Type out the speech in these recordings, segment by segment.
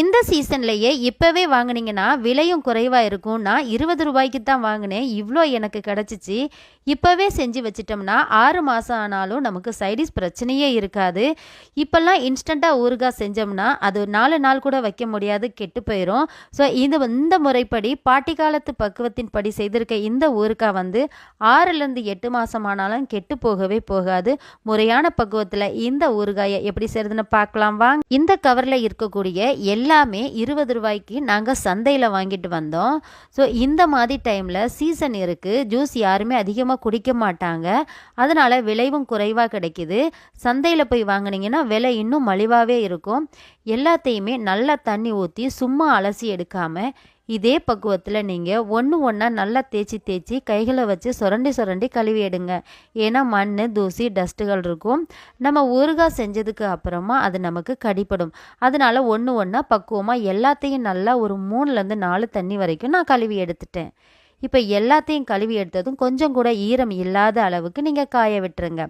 இந்த சீசன்லேயே இப்போவே வாங்குனீங்கன்னா விலையும் குறைவாக இருக்கும். நான் இருபது ரூபாய்க்கு தான் வாங்கினேன். இவ்வளோ எனக்கு கிடச்சிச்சு. இப்போவே செஞ்சு வச்சிட்டோம்னா ஆறு மாதம் ஆனாலும் நமக்கு சைடிஸ் பிரச்சனையே இருக்காது. இப்போல்லாம் இன்ஸ்டண்ட்டாக ஊறுகாய் செஞ்சோம்னா அது நாலு நாள் கூட வைக்க முடியாது கெட்டு போயிடும் ஸோ இது இந்த முறைப்படி பாட்டி காலத்து பக்குவத்தின் படி செய்திருக்க இந்த ஊறுகாய் வந்து ஆறுலேருந்து எட்டு மாதம் ஆனாலும் கெட்டு போகவே போகாது. முறையான பக்குவத்தில் இந்த ஊறுகாயை எப்படி செய்யறதுன்னு பார்க்கலாம். வாங்க இந்த கவரில் இருக்கக்கூடிய எல் எல்லாமே இருபது ரூபாய்க்கு நாங்கள் சந்தையில் வாங்கிட்டு வந்தோம். ஸோ இந்த மாதிரி டைமில் சீசன் இருக்குது ஜூஸ் யாருமே அதிகமாக குடிக்க மாட்டாங்க. அதனால் விளைவும் குறைவாக கிடைக்கிது. சந்தையில் போய் வாங்குனீங்கன்னா விலை இன்னும் மலிவாகவே இருக்கும். எல்லாத்தையுமே நல்லா தண்ணி ஊற்றி சும்மா அலசி எடுக்காமல் இதே பக்குவத்தில் நீங்கள் ஒன்று ஒன்றா நல்லா தேய்ச்சி தேய்ச்சி கைகளை வச்சு சுரண்டி சுரண்டி கழுவி எடுங்க. ஏன்னா மண் தூசி டஸ்ட்டுகள் இருக்கும். நம்ம ஊறுகாய் செஞ்சதுக்கு அப்புறமா அது நமக்கு கடிப்படும் அதனால ஒன்று ஒன்றா பக்குவமாக எல்லாத்தையும் நல்லா ஒரு மூணுலேருந்து நாலு தண்ணி வரைக்கும் நான் கழுவி எடுத்துட்டேன். இப்போ எல்லாத்தையும் கழுவி எடுத்ததும் கொஞ்சம் கூட ஈரம் இல்லாத அளவுக்கு நீங்கள் காய விட்டுருங்க.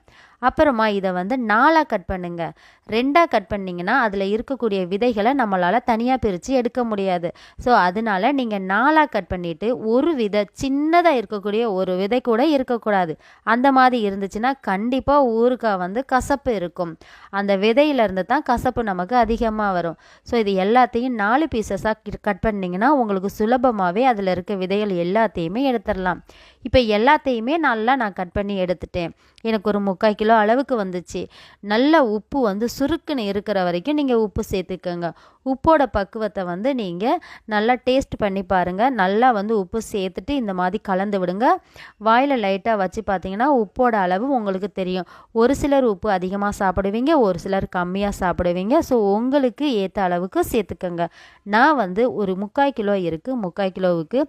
அப்புறமா இதை வந்து நாலாக கட் பண்ணுங்க. ரெண்டாக கட் பண்ணிங்கன்னா அதில் இருக்கக்கூடிய விதைகளை நம்மளால் தனியாக பிரித்து எடுக்க முடியாது. ஸோ அதனால நீங்கள் நாலாக கட் பண்ணிவிட்டு ஒரு விதை சின்னதாக இருக்கக்கூடிய ஒரு விதை கூட இருக்கக்கூடாது. அந்த மாதிரி இருந்துச்சுன்னா கண்டிப்பாக ஊறுகாய் வந்து கசப்பு இருக்கும். அந்த விதையிலேருந்து தான் கசப்பு நமக்கு அதிகமாக வரும். ஸோ இது எல்லாத்தையும் நாலு பீசஸாக கட் பண்ணிங்கன்னா உங்களுக்கு சுலபமாகவே அதில் இருக்க விதைகள் எல்லாத்தையுமே எடுத்துடலாம். இப்போ எல்லாத்தையுமே நல்லா நான் கட் பண்ணி எடுத்துட்டேன். எனக்கு ஒரு முக்கால் கிலோ அளவுக்கு வந்துச்சு. நல்ல உப்பு வந்து சுருக்குன்னு இருக்கிற வரைக்கும் நீங்கள் உப்பு சேர்த்துக்கோங்க. உப்போட பக்குவத்தை வந்து நீங்கள் நல்லா டேஸ்ட் பண்ணி பாருங்கள் நல்லா வந்து உப்பு சேர்த்துட்டு இந்த மாதிரி கலந்து விடுங்க. வாயில் லைட்டாக வச்சு பார்த்தீங்கன்னா உப்போட அளவு உங்களுக்கு தெரியும். ஒரு சிலர் உப்பு அதிகமாக சாப்பிடுவீங்க ஒரு சிலர் கம்மியாக சாப்பிடுவீங்க. ஸோ உங்களுக்கு ஏற்ற அளவுக்கு சேர்த்துக்கோங்க. நான் வந்து ஒரு முக்கால் கிலோ இருக்குது முக்கால் கிலோவுக்கு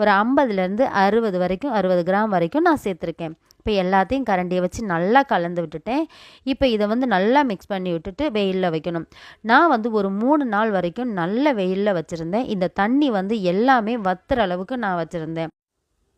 ஒரு ஐம்பதுலேருந்து அறுபது வரைக்கும் அறுபது கிராம் வரைக்கும் நான் சேர்த்துருக்கேன். இப்போ எல்லாத்தையும் கரண்டியை வச்சு நல்லா கலந்து விட்டுட்டேன். இப்போ இதை வந்து நல்லா மிக்ஸ் பண்ணி விட்டுட்டு வெயிலில் வைக்கணும். நான் வந்து ஒரு மூணு நாள் வரைக்கும் நல்ல வெயிலில் வச்சுருந்தேன். இந்த தண்ணி வந்து எல்லாமே வத்துற அளவுக்கு நான் வச்சுருந்தேன்.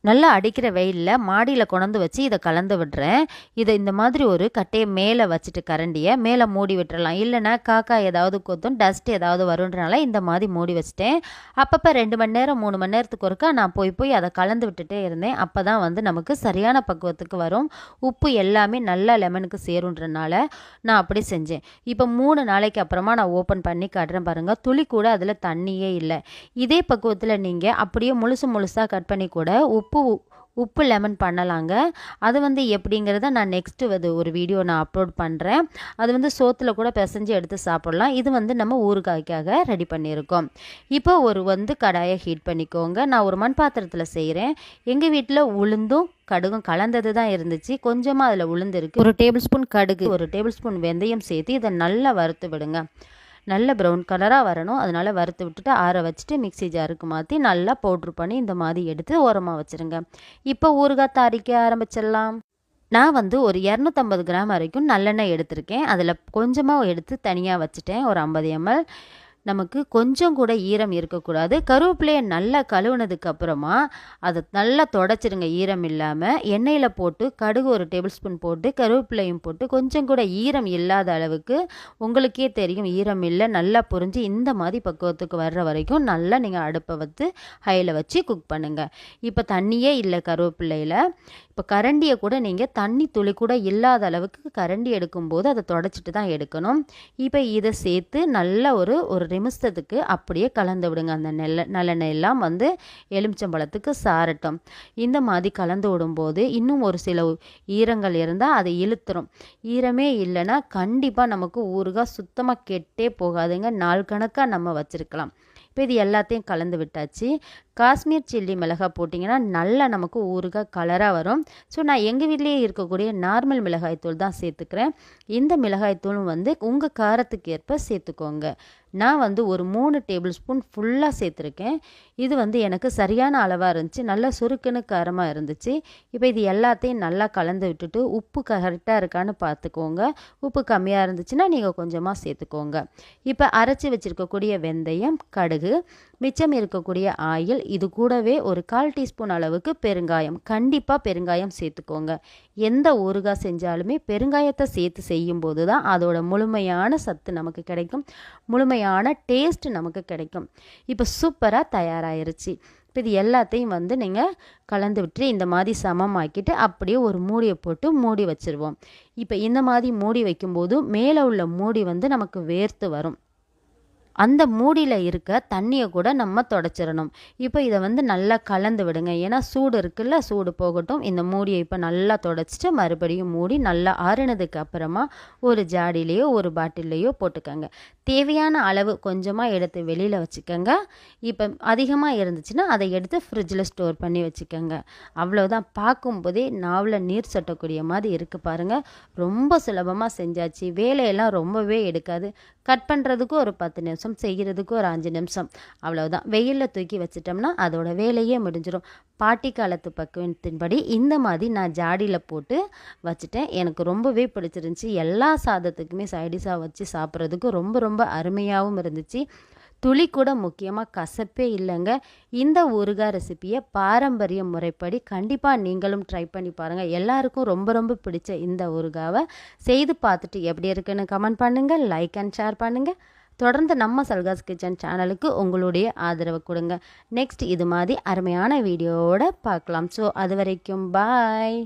நல்லா அடிக்கிற வெயிலில் மாடியில் கொண்டு வச்சு இதை கலந்து விடுறேன். இதை இந்த மாதிரி ஒரு கட்டையை மேலே வச்சுட்டு கரண்டியை மேலே மூடி விட்டுறலாம். இல்லைன்னா காக்கா ஏதாவது கொத்தும் டஸ்ட் ஏதாவது வருன்றனால இந்த மாதிரி மூடி வச்சுட்டேன். அப்பப்போ ரெண்டு மணி நேரம் மூணு மணி நேரத்துக்கு ஒருக்கா நான் போய் போய் அதை கலந்து விட்டுட்டே இருந்தேன். அப்போ தான் வந்து நமக்கு சரியான பக்குவத்துக்கு வரும். உப்பு எல்லாமே நல்லா லெமனுக்கு சேருன்றனால நான் அப்படி செஞ்சேன். இப்போ மூணு நாளைக்கு அப்புறமா நான் ஓப்பன் பண்ணி காட்டுறேன் பாருங்கள் துளி கூட அதில் தண்ணியே இல்லை. இதே பக்குவத்தில் நீங்கள் அப்படியே முழுசு முழுசாக கட் பண்ணி கூட உப்பு உப்பு உப்பு லெமன் பண்ணலாங்க. அது வந்து எப்படிங்கிறத நான் நெக்ஸ்ட்டு அது ஒரு வீடியோ நான் அப்லோட் பண்ணுறேன் அது வந்து சோத்தில் கூட பிசைஞ்சு எடுத்து சாப்பிட்லாம். இது வந்து நம்ம ஊறுகாய்க்காக ரெடி பண்ணியிருக்கோம். இப்போ ஒரு வந்து கடாயை ஹீட் பண்ணிக்கோங்க. நான் ஒரு மண் பாத்திரத்தில் செய்கிறேன் எங்கள் வீட்டில் உளுந்தும் கடுகும் கலந்தது தான் இருந்துச்சு. கொஞ்சமாக அதில் உளுந்து இருக்குது ஒரு டேபிள் ஸ்பூன் கடுகு ஒரு டேபிள் ஸ்பூன் வெந்தயம் சேர்த்து இதை நல்லா வறுத்து விடுங்க. நல்ல ப்ரௌன் கலராக வரணும். அதனால் வறுத்து விட்டுட்டு ஆற வச்சுட்டு மிக்சி ஜாருக்கு மாற்றி நல்லா பவுட்ரு பண்ணி இந்த மாதிரி எடுத்து ஓரமாக வச்சுருங்க. இப்போ ஊறுகாய் தாரிக்க ஆரம்பிச்சிடலாம். நான் வந்து ஒரு இரநூத்தம்பது கிராம் வரைக்கும் நல்லெண்ணெய் எடுத்திருக்கேன். அதில் கொஞ்சமாக எடுத்து தனியாக வச்சுட்டேன். ஒரு ஐம்பது எம்எல் நமக்கு கொஞ்சம் கூட ஈரம் இருக்கக்கூடாது. கருவேப்பிலையை நல்லா கழுவுனதுக்கு அப்புறமா அதை நல்லா தொடச்சிருங்க. ஈரம் இல்லாமல் எண்ணெயில் போட்டு கடுகு ஒரு டேபிள் ஸ்பூன் போட்டு கருவேப்பிலையும் போட்டு கொஞ்சம் கூட ஈரம் இல்லாத அளவுக்கு உங்களுக்கே தெரியும் ஈரம் இல்லை நல்லா புரிஞ்சு இந்த மாதிரி பக்குவத்துக்கு வர்ற வரைக்கும் நல்லா நீங்கள் அடுப்பை வச்சு ஹையில் வச்சு குக் பண்ணுங்கள் இப்போ தண்ணியே இல்லை கருவேப்பிலையில். இப்போ கரண்டியை கூட நீங்கள் தண்ணி துளி கூட இல்லாத அளவுக்கு கரண்டி எடுக்கும்போது அதை தொடச்சிட்டு தான் எடுக்கணும். இப்போ இதை சேர்த்து நல்ல ஒரு ஒரு நிமிஷத்துக்கு அப்படியே கலந்து விடுங்க. அந்த நெல்ல நல்லெண்ணெய் எல்லாம் வந்து எலுமிச்சம்பழத்துக்கு சாரட்டும். இந்த மாதிரி கலந்து விடும்போது இன்னும் ஒரு சில ஈரங்கள் இருந்தால் அதை இழுத்துரும். ஈரமே இல்லைன்னா கண்டிப்பாக நமக்கு ஊறுகாய் சுத்தமாக கெட்டே போகாதுங்க. நாள் கணக்காக நம்ம வச்சுருக்கலாம். இப்போ இது எல்லாத்தையும் கலந்து விட்டாச்சு. காஷ்மீர் சில்லி மிளகாய் போட்டிங்கன்னா நல்லா நமக்கு ஊறுகாய் கலராக வரும். ஸோ நான் எங்கள் வீட்லேயே இருக்கக்கூடிய நார்மல் மிளகாய்த்தூள் தான் சேர்த்துக்கிறேன். இந்த மிளகாய்த்தூளும் வந்து உங்கள் காரத்துக்கு ஏற்ப சேர்த்துக்கோங்க. நான் வந்து ஒரு மூணு டேபிள் ஸ்பூன் ஃபுல்லாக சேர்த்துருக்கேன். இது வந்து எனக்கு சரியான அளவாக இருந்துச்சு. நல்லா சுருக்குன்னு காரமாக இருந்துச்சு. இப்போ இது எல்லாத்தையும் நல்லா கலந்து விட்டுட்டு உப்பு கரெக்டாக இருக்கான்னு பார்த்துக்கோங்க. உப்பு கம்மியாக இருந்துச்சுன்னா நீங்கள் கொஞ்சமாக சேர்த்துக்கோங்க. இப்போ அரைச்சி வச்சுருக்கக்கூடிய வெந்தயம் கடுகு மிச்சம் இருக்கக்கூடிய ஆயில் இது கூடவே ஒரு கால் டீஸ்பூன் அளவுக்கு பெருங்காயம். கண்டிப்பாக பெருங்காயம் சேர்த்துக்கோங்க. எந்த ஊறுகாய் செஞ்சாலுமே பெருங்காயத்தை சேர்த்து செய்யும்போது தான் அதோட முழுமையான சத்து நமக்கு கிடைக்கும். முழுமையான டேஸ்ட் நமக்கு கிடைக்கும். இப்போ சூப்பராக தயாராகிருச்சு இப்போ இது எல்லாத்தையும் வந்து நீங்கள் கலந்து விட்டு இந்த மாதிரி சமமாக்கிட்டு அப்படியே ஒரு மூடியை போட்டு மூடி வச்சுருவோம். இப்போ இந்த மாதிரி மூடி வைக்கும்போது மேலே உள்ள மூடி வந்து நமக்கு வேர்த்து வரும். அந்த மூடியில் இருக்க தண்ணியை கூட நம்ம தொடச்சிடணும் இப்போ இதை வந்து நல்லா கலந்து விடுங்க. ஏன்னா சூடு இருக்குல்ல சூடு போகட்டும். இந்த மூடியை இப்போ நல்லா தொடச்சிட்டு மறுபடியும் மூடி நல்லா ஆறுனதுக்கு அப்புறமா ஒரு ஜாடிலேயோ ஒரு பாட்டில்லையோ போட்டுக்கோங்க. தேவையான அளவு கொஞ்சமாக எடுத்து வெளியில் வச்சுக்கோங்க. இப்போ அதிகமாக இருந்துச்சுன்னா அதை எடுத்து ஃப்ரிட்ஜில் ஸ்டோர் பண்ணி வச்சுக்கோங்க. அவ்வளோதான் பார்க்கும்போதே நாவில் நீர் சட்டக்கூடிய மாதிரி இருக்குது பாருங்கள் ரொம்ப சுலபமாக செஞ்சாச்சு. வேலையெல்லாம் ரொம்பவே எடுக்காது. கட் பண்ணுறதுக்கும் ஒரு பத்து நிமிஷம் செய்கிறதுக்கு ஒரு அஞ்சு நிமிஷம். அவ்வளோதான் வெயிலில் தூக்கி வச்சிட்டோம்னா அதோட வேலையே முடிஞ்சிடும் பாட்டி காலத்து பக்குவத்தின்படி இந்த மாதிரி நான் ஜாடியில் போட்டு வச்சுட்டேன். எனக்கு ரொம்பவே பிடிச்சிருந்துச்சி. எல்லா சாதத்துக்குமே சைடிஷாக வச்சு சாப்பிட்றதுக்கு ரொம்ப ரொம்ப ரொம்ப அருமையாகவும் இருந்துச்சு. துளி கூட முக்கியமாக கசப்பே இல்லைங்க. இந்த ஊறுகாய் ரெசிப்பியை பாரம்பரிய முறைப்படி கண்டிப்பாக நீங்களும் ட்ரை பண்ணி பாருங்கள் எல்லாருக்கும் ரொம்ப ரொம்ப பிடிச்ச இந்த ஊறுகாவை செய்து பார்த்துட்டு எப்படி இருக்குன்னு கமெண்ட் பண்ணுங்கள் லைக் அண்ட் ஷேர் பண்ணுங்கள் தொடர்ந்து நம்ம சல்காஸ் கிச்சன் சேனலுக்கு உங்களுடைய ஆதரவு கொடுங்க. நெக்ஸ்ட் இது மாதிரி அருமையான வீடியோவோட பார்க்கலாம். ஸோ அது வரைக்கும் பாய்